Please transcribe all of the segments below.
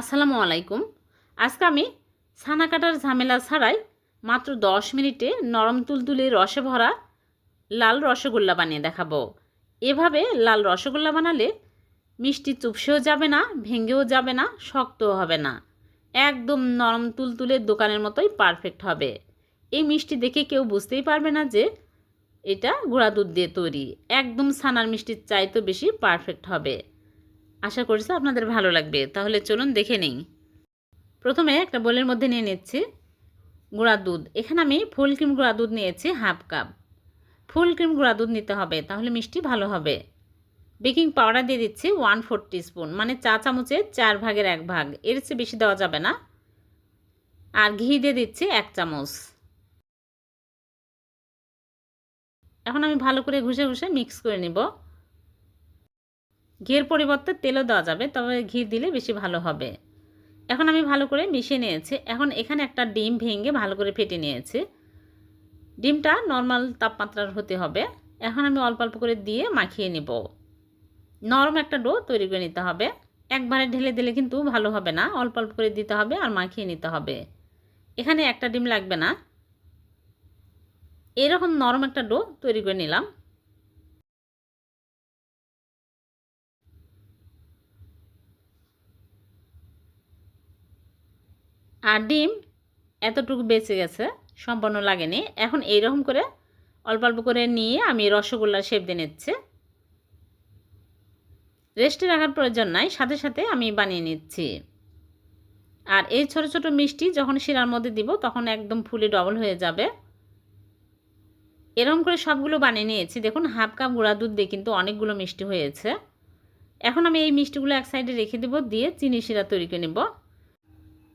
আসসালামু আলাইকুম। আজকে আমি ছানা কাটার ঝামেলা ছাড়াই মাত্র দশ মিনিটে নরম তুলতুলে রসে ভরা লাল রসগোল্লা বানিয়ে দেখাবো। এভাবে লাল রসগোল্লা বানালে মিষ্টি চুপসেও যাবে না ভেঙেও যাবে না, শক্তও হবে না। একদম নরম তুলতুলে দোকানের মতোই পারফেক্ট হবে। এই মিষ্টি দেখে কেউ বুঝতেই পারবে না যে এটা গুঁড়া দুধ দিয়ে তৈরি। একদম ছানার মিষ্টির চাইতে বেশি পারফেক্ট হবে। আশা করছি আপনাদের ভালো লাগবে। তাহলে চলুন দেখে নেই। প্রথমে একটা বোলের মধ্যে নিয়ে নিচ্ছি গুঁড়া দুধ। এখানে আমি ফুল ক্রিম গুঁড়া দুধ নিয়েছি হাফ কাপ। ফুল ক্রিম গুঁড়া দুধ নিতে হবে, তাহলে মিষ্টি ভালো হবে। বেকিং পাউডার দিয়ে দিচ্ছি ওয়ান ফোর স্পুন মানে চা চামচের চার ভাগের এক ভাগ। এর চেয়ে বেশি দেওয়া যাবে না। আর ঘি দিয়ে দিচ্ছি এক চামচ। এখন আমি ভালো করে ঘুষে ঘুষে মিক্স করে নিব। ঘিয়ের পরিবর্তে তেলও দেওয়া যাবে, তবে ঘি দিলে বেশি ভালো হবে। এখন আমি ভালো করে মিশিয়ে নিয়েছি। এখন এখানে একটা ডিম ভেঙে ভালো করে ফেটে নিয়েছি। ডিমটা নর্মাল তাপমাত্রার হতে হবে। এখন আমি অল্প অল্প করে দিয়ে মাখিয়ে নিব। নরম একটা ডো তৈরি করে নিতে হবে। একবারে ঢেলে দিলে কিন্তু ভালো হবে না। অল্প অল্প করে দিতে হবে আর মাখিয়ে নিতে হবে। এখানে একটা ডিম লাগবে না। এরকম নরম একটা ডো তৈরি করে নিলাম। আর ডিম এতটুকু বেঁচে গেছে, সম্পূর্ণ লাগেনি। এখন এইরকম করে অল্প অল্প করে নিয়ে আমি রসগোল্লার শেপ দিয়ে নিচ্ছি। রেস্টে রাখার প্রয়োজন নাই, সাথে সাথে আমি বানিয়ে নিচ্ছি। আর এই ছোট ছোট মিষ্টি যখন শিরার মধ্যে দিব, তখন একদম ফুলে ডবল হয়ে যাবে। এরকম করে সবগুলো বানিয়ে নিয়েছি। দেখুন, হাফ কাপ গুঁড়া দুধ দিয়ে কিন্তু অনেকগুলো মিষ্টি হয়েছে। এখন আমি এই মিষ্টিগুলো এক সাইডে রেখে দেবো, দিয়ে চিনি শিরা তৈরি করে নেব।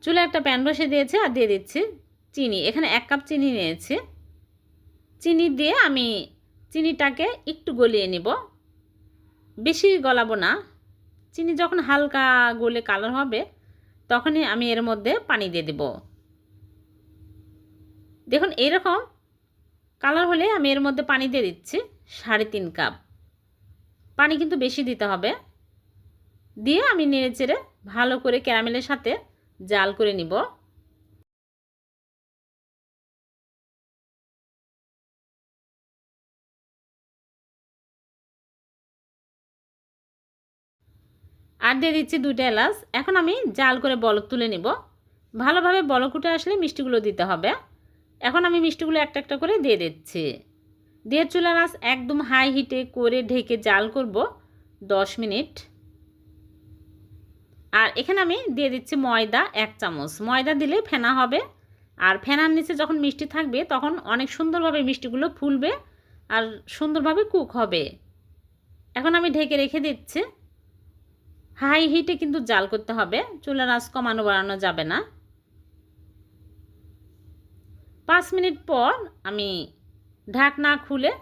চুলে একটা প্যান বসে দিয়েছে আর দিয়ে দিচ্ছি চিনি। এখানে এক কাপ চিনি নিয়েছি। চিনি দিয়ে আমি চিনিটাকে একটু গলিয়ে নিব। বেশি গলাবো না। চিনি যখন হালকা গলে কালার হবে, তখনই আমি এর মধ্যে পানি দিয়ে দেব। দেখুন, এরকম কালার হলে আমি এর মধ্যে পানি দিয়ে দিচ্ছি সাড়ে তিন কাপ। পানি কিন্তু বেশি দিতে হবে। দিয়ে আমি নেড়ে চেড়ে ভালো করে ক্যারামেলের সাথে জাল করে নিব। আর দিয়ে দিচ্ছি দুইটা এলাচ। এখন আমি জাল করে বলক তুলে নিব। ভালোভাবে বলক উঠে আসলে মিষ্টিগুলো দিতে হবে। এখন আমি মিষ্টিগুলো একটা একটা করে দিয়ে দিচ্ছি। দিয়ে চুলার আঁচ একদম হাই হিটে করে ঢেকে জাল করব দশ মিনিট। আর এখানে আমি দিয়ে দিচ্ছি ময়দা এক চামচ। ময়দা দিলে ফেনা হবে। আর ফেনার নিচে যখন মিষ্টি থাকবে, তখন অনেক সুন্দরভাবে মিষ্টিগুলো ফুলবে আর সুন্দরভাবে কুক হবে। এখন আমি ঢেকে রেখে দিচ্ছি। হাই হিটে কিন্তু জাল করতে হবে। চুলার আঁচ কমানো বাড়ানো যাবে না। পাঁচ মিনিট পর আমি ঢাকনা খুলে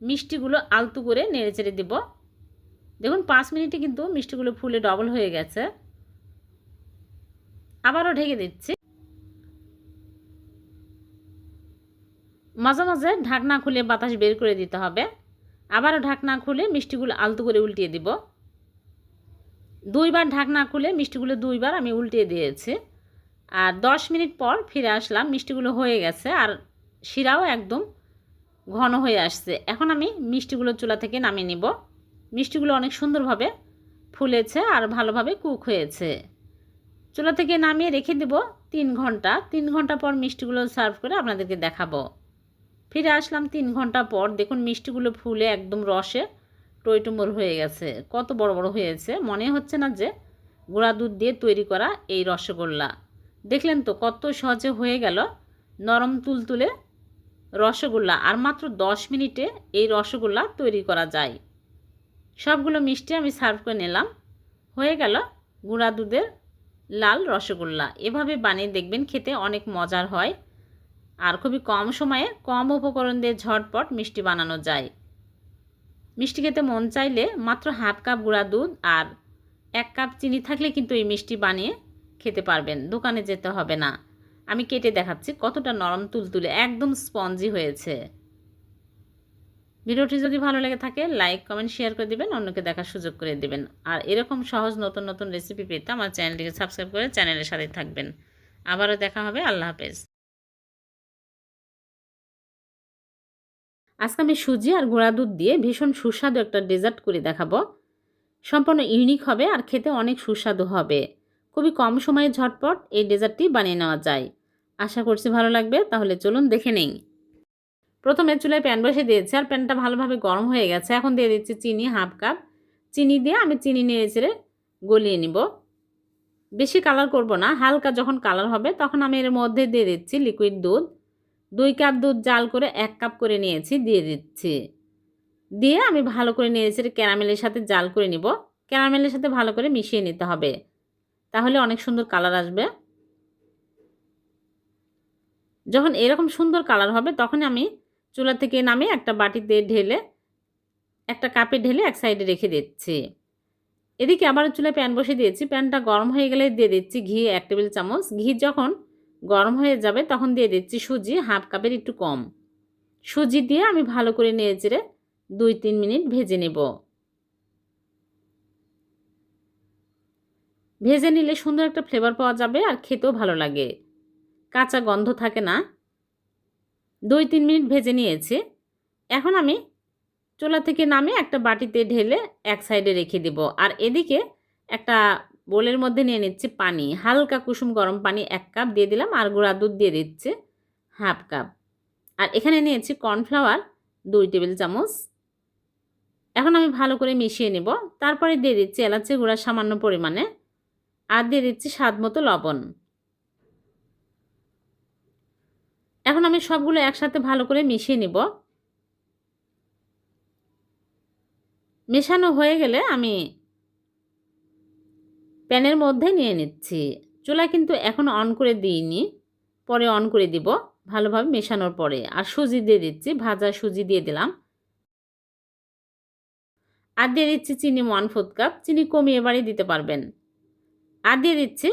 মিষ্টিগুলো আলতু করে নেড়ে চেড়ে দেব। দেখুন, পাঁচ মিনিটে কিন্তু মিষ্টিগুলো ফুলে ডবল হয়ে গেছে। আবারও ঢেকে দিচ্ছি। মাঝে মাঝে ঢাকনা খুলে বাতাস বের করে দিতে হবে। আবারও ঢাকনা খুলে মিষ্টিগুলো আলতু করে উল্টিয়ে দিব। দুইবার ঢাকনা খুলে মিষ্টিগুলো দুইবার আমি উল্টিয়ে দিয়েছি। আর দশ মিনিট পর ফিরে আসলাম, মিষ্টিগুলো হয়ে গেছে আর শিরাও একদম ঘন হয়ে আসছে। এখন আমি মিষ্টিগুলো চুলা থেকে নামিয়ে নিব। মিষ্টিগুলো অনেক সুন্দরভাবে ফুলেছে আর ভালোভাবে কুক হয়েছে। চুলা থেকে নামিয়ে রেখে দেব তিন ঘণ্টা। তিন ঘণ্টা পর মিষ্টিগুলো সার্ভ করে আপনাদেরকে দেখাবো। ফিরে আসলাম তিন ঘণ্টা পর। দেখুন, মিষ্টিগুলো ফুলে একদম রসে টইটুমোর হয়ে গেছে। কত বড় বড় হয়েছে। মনে হচ্ছে না যে গুঁড়া দুধ দিয়ে তৈরি করা এই রসগোল্লা। দেখলেন তো, কত সহজে হয়ে গেল নরম তুলতুলে রসগোল্লা। আর মাত্র দশ মিনিটে এই রসগোল্লা তৈরি করা যায়। সবগুলো মিষ্টি আমি সার্ভ করে নিলাম। হয়ে গেল গুঁড়া দুধের লাল রসগোল্লা। এভাবে বানিয়ে দেখবেন খেতে অনেক মজার হয়। আর খুবই কম সময়ে কম উপকরণ দিয়ে ঝটপট মিষ্টি বানানো যায়। মিষ্টি খেতে মন চাইলে মাত্র হাফ কাপ গুঁড়া দুধ আর এক কাপ চিনি থাকলে কিন্তু এই মিষ্টি বানিয়ে খেতে পারবেন। দোকানে যেতে হবে না। আমি কেটে দেখাচ্ছি কতটা নরম তুলতুলে, একদম স্পঞ্জি হয়েছে। ভিডিওটি যদি ভালো লেগে থাকে লাইক কমেন্ট শেয়ার করে দিবেন, অন্যকে দেখার সুযোগ করে দিবেন। আর এরকম সহজ নতুন নতুন রেসিপি পেতে আমার চ্যানেলটিকে সাবস্ক্রাইব করে চ্যানেলের সাথে থাকবেন। আবারও দেখা হবে, আল্লাহ হাফেজ। আজকে আমি সুজি আর গুঁড়া দুধ দিয়ে ভীষণ সুস্বাদু একটা ডেজার্ট করে দেখাবো। সম্পূর্ণ ইউনিক হবে আর খেতে অনেক সুস্বাদু হবে। খুবই কম সময়ে ঝটপট এই ডেজার্টটি বানিয়ে নেওয়া যায়। আশা করছি ভালো লাগবে, তাহলে চলুন দেখে নেই। প্রথমে চুলায় প্যান বসে দিয়েছি, আর প্যানটা ভালোভাবে গরম হয়ে গেছে। এখন দিয়ে দিচ্ছি চিনি, হাফ কাপ। চিনি দিয়ে আমি চিনি নিয়ে চেড়ে গলিয়ে নিব। বেশি কালার করব না, হালকা যখন কালার হবে তখন আমি এর মধ্যে দিয়ে দিচ্ছি লিকুইড দুধ। দুই কাপ দুধ জাল করে এক কাপ করে নিয়েছি, দিয়ে দিচ্ছি। দিয়ে আমি ভালো করে নিয়ে নিয়েছি ক্যারামেলের সাথে জাল করে নিব। ক্যারামেলের সাথে ভালো করে মিশিয়ে নিতে হবে, তাহলে অনেক সুন্দর কালার আসবে। যখন এরকম সুন্দর কালার হবে তখন আমি চুলা থেকে নামে একটা বাটিতে ঢেলে, একটা কাপে ঢেলে এক সাইডে রেখে দিচ্ছি। এদিকে আবার চুলায় প্যান বসে দিয়েছি। প্যানটা গরম হয়ে গেলে দিয়ে দিচ্ছি ঘি এক টেবিল চামচ। ঘি যখন গরম হয়ে যাবে তখন দিয়ে দিচ্ছি সুজি হাফ কাপের একটু কম। সুজি দিয়ে আমি ভালো করে নিয়ে চেড়ে দুই তিন মিনিট ভেজে নেব। ভেজে নিলে সুন্দর একটা ফ্লেভার পাওয়া যাবে আর খেতেও ভালো লাগে। কাঁচা গন্ধ থাকে না। দুই তিন মিনিট ভেজে নিয়েছি। এখন আমি চোলা থেকে নামে একটা বাটিতে ঢেলে এক সাইডে রেখে দেব। আর এদিকে একটা বোলের মধ্যে নিয়ে নিচ্ছি পানি। হালকা কুসুম গরম পানি এক কাপ দিয়ে দিলাম আর গুঁড়া দুধ দিয়ে দিচ্ছি হাফ কাপ। আর এখানে নিয়েছি কর্নফ্লাওয়ার দুই টেবিল চামচ। এখন আমি ভালো করে মিশিয়ে নেব। তারপরে দিয়ে দিচ্ছি এলাচি গুঁড়া সামান্য পরিমাণে। আর দিয়ে দিচ্ছি স্বাদ মতো লবণ। এখন আমি সবগুলো একসাথে ভালো করে মিশিয়ে নিব। মেশানো হয়ে গেলে আমি প্যানের মধ্যে নিয়ে নিচ্ছি। চুলা কিন্তু এখন অন করে দিইনি, পরে অন করে দিব ভালোভাবে মেশানোর পরে। আর সুজি দিয়ে দিচ্ছি, ভাজা সুজি দিয়ে দিলাম। আর দিয়ে দিচ্ছি চিনি ওয়ান ফোর্থ কাপ, চিনি কমিয়ে বাড়ি দিতে পারবেন। আর দিয়ে দিচ্ছি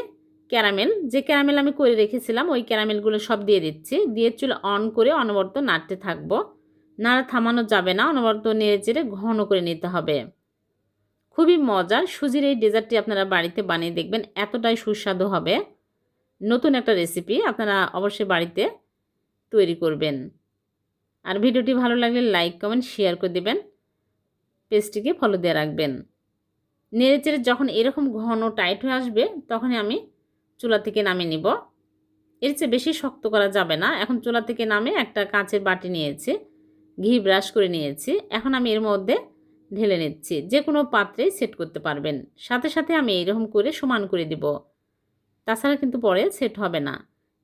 ক্যারামেল। যে ক্যারামেল আমি করে রেখেছিলাম, ওই ক্যারামেলগুলো সব দিয়ে দিচ্ছি। দিয়ে চুল অন করে অনবরত নাড়তে থাকব। নাড়া থামানো যাবে না, অনবরত নেড়ে চেড়ে ঘন করে নিতে হবে। খুবই মজার, সুজির এই ডেজার্টটি আপনারা বাড়িতে বানিয়ে দেখবেন, এতটাই সুস্বাদু হবে। নতুন একটা রেসিপি আপনারা অবশ্যই বাড়িতে তৈরি করবেন। আর ভিডিওটি ভালো লাগলে লাইক, কমেন্ট, শেয়ার করে দেবেন। পেজটিকে ফলো দিয়ে রাখবেন। নেড়ে চেড়ে যখন এরকম ঘন টাইট হয়ে আসবে, তখনই আমি চুলা থেকে নামিয়ে নিব। এর চেয়ে বেশি শক্ত করা যাবে না। এখন চুলা থেকে নামে একটা কাঁচের বাটি নিয়েছি, ঘি ব্রাশ করে নিয়েছি। এখন আমি এর মধ্যে ঢেলে নিচ্ছি। যে কোনো পাত্রে সেট করতে পারবেন। সাথে সাথে আমি এইরকম করে সমান করে দিব। তাছাড়া কিন্তু পরে সেট হবে না।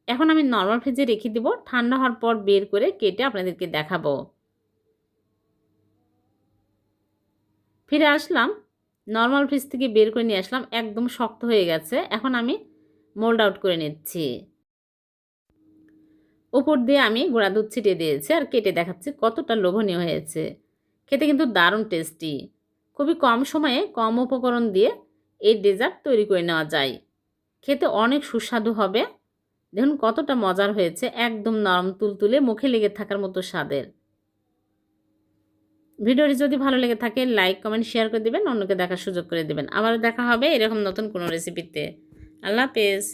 এখন আমি নর্মাল ফ্রিজে রেখে দিব। ঠান্ডা হওয়ার পর বের করে কেটে আপনাদেরকে দেখাবো। ফিরে আসলাম। নর্মাল ফ্রিজ থেকে বের করে নিয়ে আসলাম। একদম শক্ত হয়ে গেছে। এখন আমি মোল্ড আউট করে নিচ্ছি। উপর দিয়ে আমি গুঁড়া দুধ ছিটিয়ে দিয়েছি আর কেটে দেখাচ্ছি কতটা লোভনীয় হয়েছে। খেতে কিন্তু দারুণ টেস্টি খুবই কম সময়ে কম উপকরণ দিয়ে এই ডেজার্ট তৈরি করে নেওয়া যায়। খেতে অনেক সুস্বাদু হবে। দেখুন কতটা মজার হয়েছে, একদম নরম তুলতুলে মুখে লেগে থাকার মতো স্বাদের। ভিডিওটি যদি ভালো লেগে থাকে লাইক কমেন্ট শেয়ার করে দেবেন, অন্যকে দেখার সুযোগ করে দেবেন। আবারও দেখা হবে এরকম নতুন কোনো রেসিপিতে আল্লাহ হাফেজ